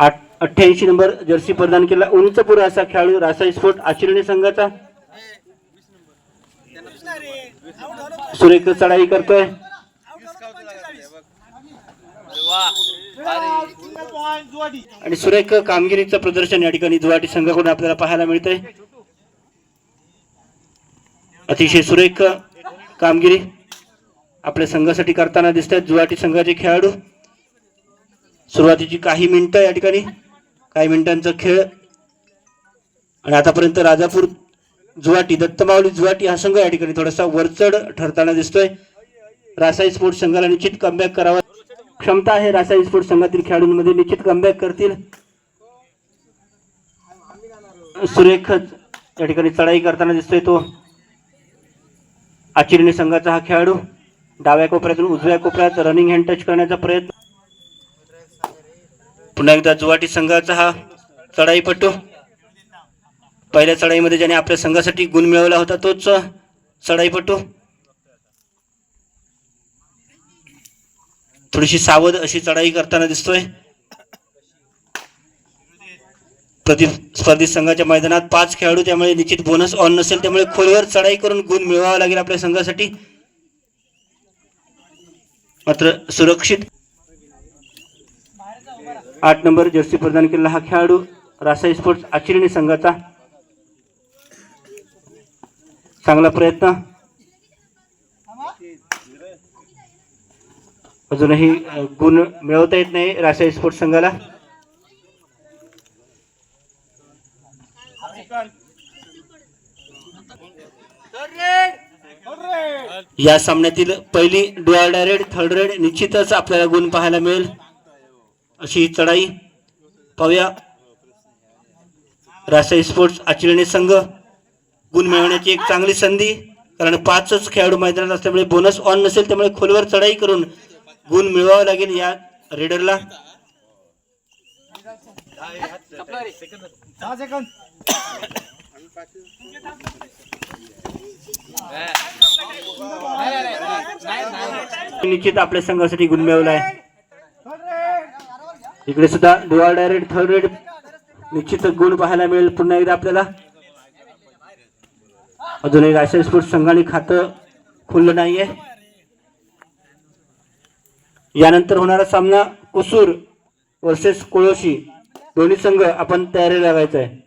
आठ अठ्ठ्याऐंशी number jersey प्रदान केला. उंचपुरा असा खेळाडू रासाई स्फोट आचरणी संघाचा. सुरेख चढाई करतोय. आणि सुरेख कामगिरीचं प्रदर्शन या ठिकाणी जुवाटी संघाकडून आपल्याला पाहायला मिळतंय. अतिशय सुरेख कामगिरी आपल्या संघासाठी करताना दिसत आहेत जुवाटी संघाचे खेळाडू. सुरुवातीची काही मिनिटं या ठिकाणी काही मिनिटांचा खेळ. आणि आतापर्यंत राजापूर जुवाटी दत्तमावली जुवाटी हा संघ या ठिकाणी थोडासा वरचढ ठरताना दिसतोय. रासाई स्पोर्ट्स संघाला निश्चित कमबॅक करावा. क्षमता आहे रासाई स्पोर्ट्स संघातील खेळाडूंमध्ये निश्चित कमबॅक करतील. सुरेख या ठिकाणी चढाई करताना दिसतोय तो. आचिरणी संघाचा हा खेळाडू. डाव्या कोपऱ्यातून उजव्या कोपऱ्यात रनिंग हँड टच करण्याचा प्रयत्न पुन्हा एकदा जुवाटी संघाचा हा चढाईपटू. पहिल्या चढाईमध्ये ज्याने आपल्या संघासाठी गुण मिळवला होता तोच चढाईपटू. थोडीशी सावध अशी चढाई करताना दिसतोय. प्रतिस्पर्धी संघाच्या मैदानात पाच खेळाडू त्यामुळे निश्चित बोनस ऑन नसेल त्यामुळे खोलवर चढाई करून गुण मिळवावा लागेल आपल्या संघासाठी. मात्र सुरक्षित आठ नंबर जर्सी प्रदान केलेला हा खेळाडू रासाई स्पोर्ट्स आचिरणी संघाचा चांगला प्रयत्न. अजूनही गुण मिळवता येत नाही रासाई स्पोर्ट्स संघाला. या सामन्यातील पहिली डुआर रेड थर्ड रेड निश्चितच आपल्याला गुण पाहायला मिळेल. अशी ही चढाई. पाहूया. राष्ट्रीय स्पोर्ट्स आचरणी संघ गुण मिळवण्याची एक चांगली संधी. कारण पाचच खेळाडू मैदानात असल्यामुळे बोनस ऑन नसेल त्यामुळे खोलवर चढाई करून गुण मिळवावं लागेल या रेडरला. निश्चित आपल्या संघासाठी गुण मिळवला आहे इकडे सुद्धा डुआर डायरेक्ट थर्ड रेड निश्चित गुण पाहायला मिळेल पुन्हा एकदा आपल्याला. अजून एक आशिया स्पोर्ट्स संघाने खातं खुललं नाहीये. यानंतर होणारा सामना कुसूर वर्सेस कोळोशी. दोन्ही संघ आपण तयारी लागायचा आहे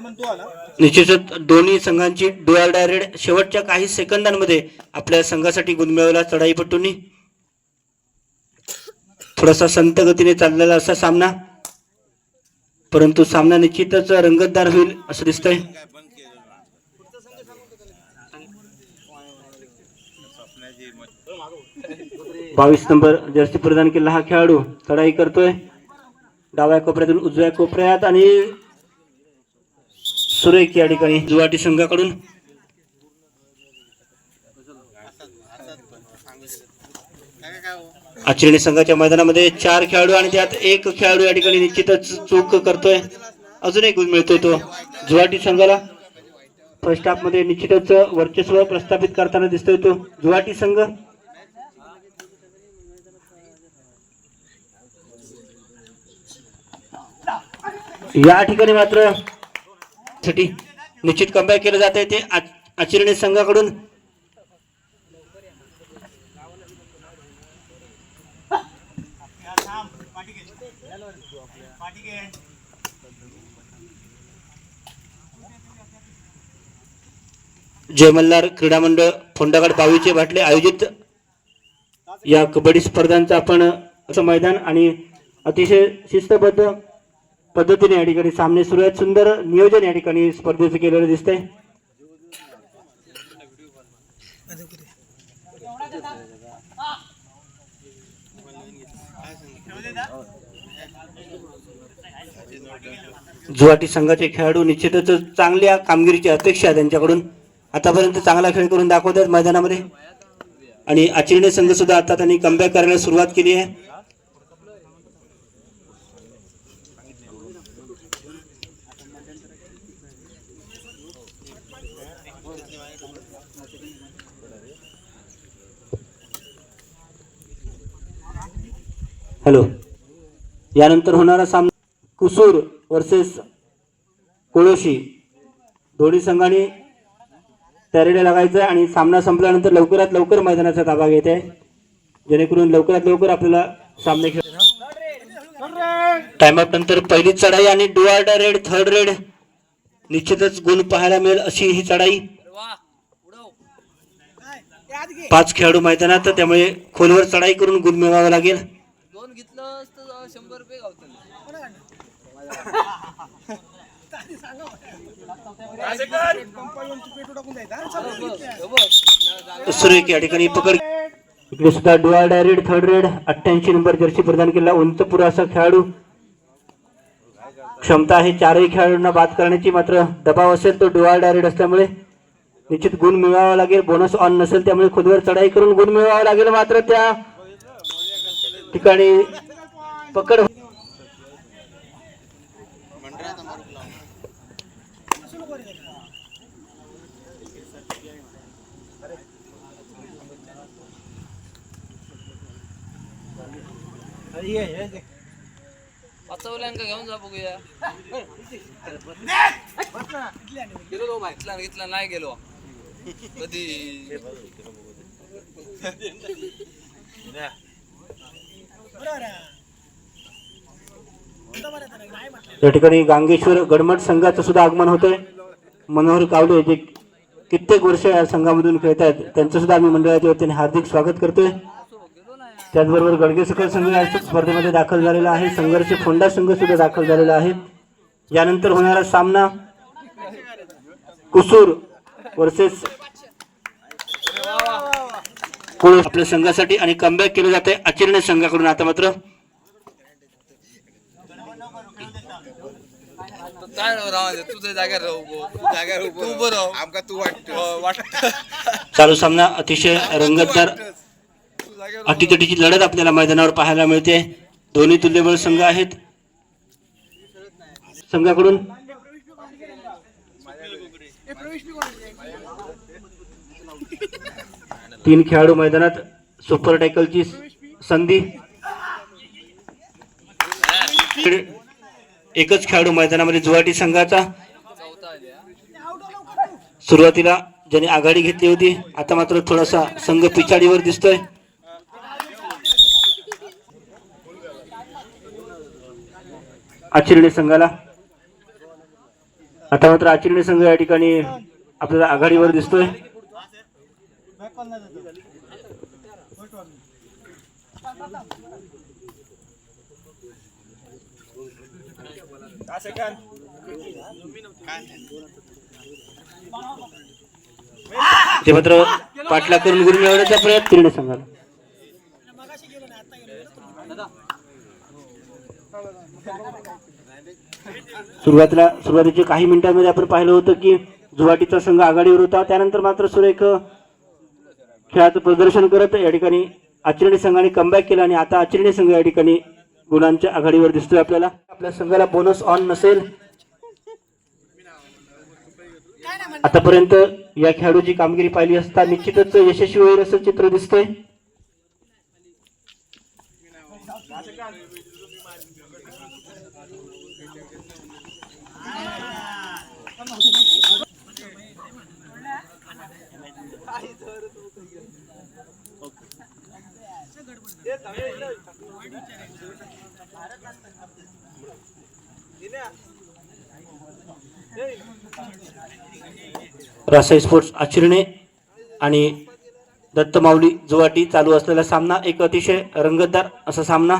निश्चितच दोन्ही संघांची डुअल डायरेड शेवटच्या काही सेकंदांमध्ये आपल्या संघासाठी गुण मिळवला चढाईपटूंनी. थोडासा संत गतीने चाललेला असा सामना. परंतु सामना निश्चितच रंगतदार होईल असं दिसतंय. बावीस नंबर जर्सी प्रदान केला हा खेळाडू. चढाई करतोय. डाव्या कोपऱ्यातून उजव्या कोपऱ्यात आणि सुरेख या ठिकाणी जुवाटी संघाकडून. आचरणी संघाच्या मैदानामध्ये चार खेळाडू आणि त्यात एक खेळाडू या ठिकाणी निश्चितच चूक करतोय. अजून एक गुण मिळतोय तो. जुवाटी संघाला फर्स्ट हाफमध्ये निश्चितच वर्चस्व प्रस्थापित करताना दिसतोय तो जुवाटी संघ. या ठिकाणी मात्र साठी निश्चित कमबॅक केलं जात आहे ते आ- आचरणी संघाकडून. जय मल्हार क्रीडा मंडळ फोंडागड पावीचे भाटले आयोजित. या कबड्डी स्पर्धांचा आपण असं मैदान आणि अतिशय शिस्तबद्ध पद्धतीने या ठिकाणी सामने सुरू आहेत. सुंदर नियोजन या ठिकाणी स्पर्धेचं केलेलं दिसतंय. जुवाटी संघाचे खेळाडू निश्चितच चांगल्या कामगिरीची अपेक्षा आहे त्यांच्याकडून. आतापर्यंत चांगला खेळ करून दाखवतात मैदानामध्ये. आणि आचरणी संघ सुद्धा आता त्यांनी कमबॅक करायला सुरुवात केली आहे. हॅलो. यानंतर होणारा सामना कुसूर वर्सेस कोळोशी. दोन्ही संघाने तयारीला लागायचं आहे आणि सामना संपल्यानंतर लवकरात लवकर मैदानाचा ताबा घेत. आहे जेणेकरून लवकरात लवकर आपल्याला सामने खेळ टाइमआउट नंतर पहिली चढाई आणि डुआर्डा रेड थर्ड रेड. निश्चितच गुण पाहायला मिळेल अशी ही चढाई. पाच खेळाडू मैदानात त्यामुळे खोलवर चढाई करून गुण मिळवावा लागेल. शंभर रुपये गावतील. सुरेख या ठिकाणी पकड. इकडे सुद्धा डुआर्डा रेड थर्ड रेड अठ्ठ्याऐंशी नंबर जर्सी प्रदान केला उंच पुरा असा खेळाडू. क्षमता आहे चारही खेळाडूंना बाद करण्याची मात्र दबाव असेल तो डुआर्डा रेड असल्यामुळे निश्चित गुण मिळवावा लागेल. बोनस ऑन नसेल त्यामुळे खुदवर चढाई करून गुण मिळवावा लागेल मात्र त्या ठिकाणी पकड. वाचवल्यांका घेऊन जा बघूया. गेलो घेतला घेतला नाही गेलो कधी या ठिकाणी गांगेश्वर गडमट संघाचं सुद्धा आगमन होतंय. मनोहर कावले जे कित्येक वर्ष या संघामधून खेळत आहेत त्यांचं सुद्धा आम्ही मंडळाच्या वतीने हार्दिक स्वागत करतोय. त्याचबरोबर गडगे सकल संघ या स्पर्धेमध्ये दाखल झालेला आहे. संघर्ष फोंडा संघ सुद्धा दाखल झालेला आहे. यानंतर होणारा सामना कुसूर वर्सेस आपल्या संघासाठी आणि कमबॅक केलं जाते अचिरणे संघाकडून आता मात्र काय राव तुझ्या जाग्यावर राहू. जाग्यावर तू बरं राह. आमका तू वाटत वाटत चालू सामना अतिशय रंगतदार. अटीतटीची लढत आपल्याला मैदानावर पाहायला मिळते. दोन्ही तुल्यबळ संघ आहेत. संघाकडून तीन खेळाडू मैदानात सुपर टॅकलची संधी. एकच खेळाडू मैदानामध्ये जुवाटी संघाचा. सुरुवातीला ज्याने आघाडी घेतली होती आता मात्र थोडासा संघ पिछाडीवर दिसतोय. आचिरणे संघाला. आता मात्र आचिरणे संघ या ठिकाणी आपल्याला आघाडीवर दिसतोय. ते मात्र पाठला करून गुरु मिळवण्याचा प्रयत्न केला संघाला सुरुवातीला सुरुवातीच्या काही मिनिटांमध्ये आपण पाहिलं होतं की जुवाटीचा संघ आघाडीवर होता. त्यानंतर मात्र सुरेख खेळाचं प्रदर्शन करत या ठिकाणी आचरणी संघाने कमबॅक केला आणि आता आचरणी संघ या ठिकाणी गुणांच्या आघाडीवर दिसतोय आपल्याला. आपल्या संघाला बोनस ऑन नसेल. आतापर्यंत या खेळाडूची कामगिरी पाहिली असता निश्चितच यशस्वी होईल असं चित्र दिसतंय. रासाई स्पोर्ट्स आचिरणे आणि दत्त माऊली जुवाटी चालू असलेला सामना एक अतिशय रंगतदार असा सामना.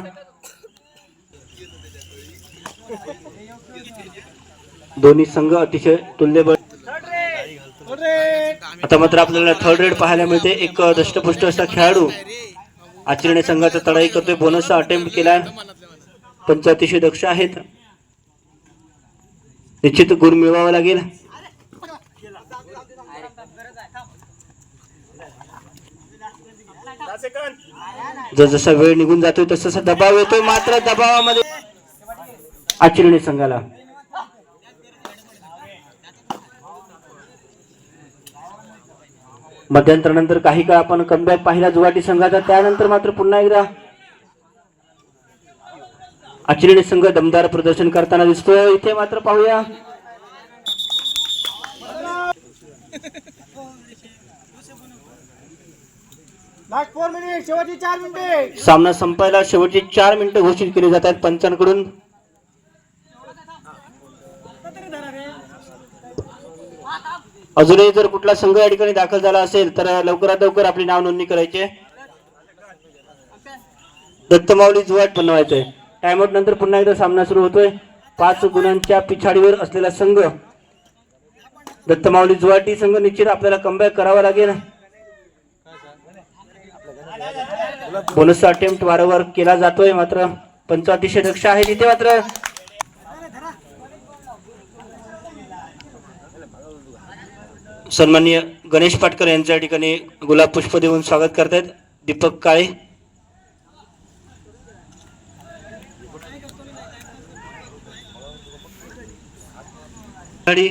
दोन्ही संघ अतिशय तुल्यबळ. आता मात्र आपल्याला थर्ड रेड पाहायला मिळते. एक दष्टपुष्ट असा खेळाडू. आचरणे संघाचा तडाई करतोय. बोनसचा अटेम्प्ट केलाय. पंच अतिशय दक्ष आहेत. निश्चित गुण मिळवावा लागेल. जसजसा वेळ निघून जातोय तसा दबाव येतोय. मात्र दबावामध्ये आचरणे संघाला. मध्यंतरानंतर काही काळ आपण कमबॅक पाहिला जुवाटी संघाचा त्यानंतर मात्र पुन्हा एकदा आचरणी संघ दमदार प्रदर्शन करताना दिसतोय. इथे मात्र पाहूया. सामना संपायला शेवटची चार मिनिटं घोषित केली जात आहेत पंचांकडून. अजूनही जर कुठला संघ या ठिकाणी दाखल झाला असेल तर लवकरात लवकर आपली नाव नोंदणी करायची आहे. दत्तमाऊली जुवाट बनवायचंय. टायमआउट नंतर पुन्हा एकदा सामना सुरू होतोय. पाच गुणांच्या पिछाडीवर असलेला संघ. दत्तमाऊली जुवाटी संघ निश्चित आपल्याला कमबॅक करावा लागेल. बोनसचा अटेम्प्ट वारंवार केला जातोय मात्र पंच अतिशय दक्ष आहे तिथे मात्र. सन्माननीय गणेश पाटकर यांच्या ठिकाणी गुलाब पुष्प देऊन स्वागत करतायत. दीपक काळे. गाडी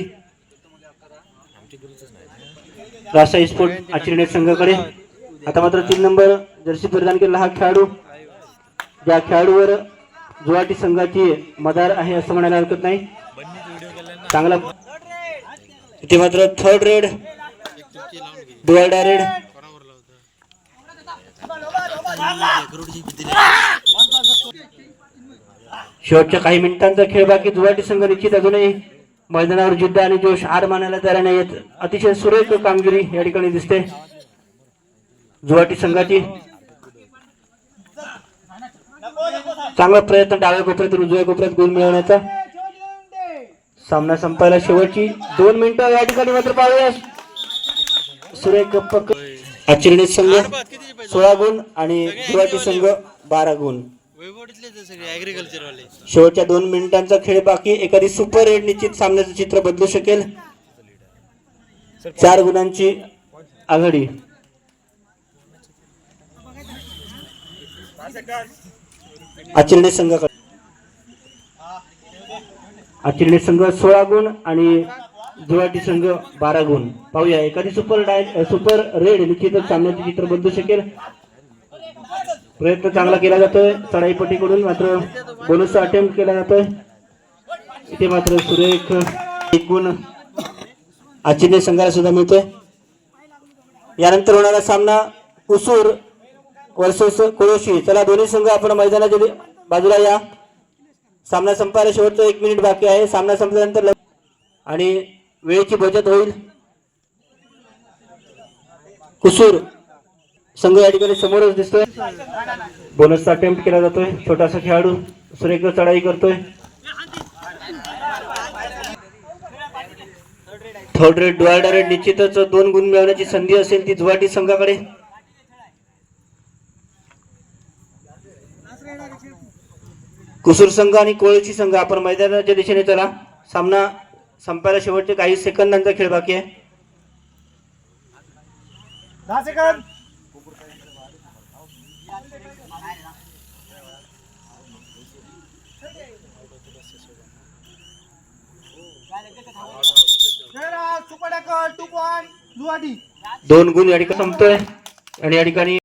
रासाई स्पोर्ट आचरणे संघाकडे. आता मात्र तीन नंबर जर्सी परिधान केलेला हा खेळाडू. ज्या खेळाडूवर जुवाटी संघाची मदार आहे असं म्हणायला हरकत नाही. चांगला इथे मात्र थर्ड रेड डुअल्डा रेड शेवटच्या काही मिनिटांचा खेळ बाकी. जुवाटी संघ निश्चित अजूनही मैदानावर जिद्द आणि जोश हार मानायला तयार नाही येत अतिशय सुरेख कामगिरी या ठिकाणी दिसते. जुवाटी संघाची चांगला प्रयत्न डाव्या कोपऱ्यातून उजव्या कोपऱ्यात गुण मिळवण्याचा. सामना संपायला शेवटची दोन मिनिटं या ठिकाणी मात्र पाहूया सुरेख पक आचरणी संघ सोळा गुण आणि गुवाहाटी संघ बारा गुण. शेवटच्या दोन मिनिटांचा खेळ बाकी. एखादी सुपर रेड निश्चित सामन्याचं चित्र बदलू शकेल. चार गुणांची आघाडी. आचरणे संघाकडे आचरणे संघ सोळा गुण आणि जुवाटी संघ बारा गुण. पाहूया एखादी सुपर डाय सुपर रेड निश्चितच सामन्याचे चित्र बदलू शकेल. प्रयत्न चांगला केला जातोय चढाईपट्टीकडून मात्र बोनस अटेम्प्ट केला जातोय. इथे मात्र सुरेख एक गुण आचिन्य संघाला सुद्धा मिळतोय. यानंतर होणारा सामना उसूर वर्सेस कोळोशी. चला दोन्ही संघ आपण मैदानाच्या बाजूला या. सामना संपायला शेवटचं एक मिनिट बाकी आहे सामना संपल्यानंतर आणि वेळेची बचत होईल कुसूर संघ या ठिकाणी समोरच दिसतोय बोनसचा अटेम्प्ट केला जातोय छोटासा खेळाडू सुरेख चढाई करतोय थर्ड रेड डुआर्ड रेड निश्चितच दोन गुण मिळवण्याची संधी असेल ती जुवाटी संघाकडे कुसूर संघ आणि कोळची संघ. आपण मैदानाच्या दिशेने चला. सामना संपायला शेवटचे काही सेकंदांचा खेळ बाकी आहे. दहा सेकंद दोन गुण या ठिकाणी संपतोय. आणि या ठिकाणी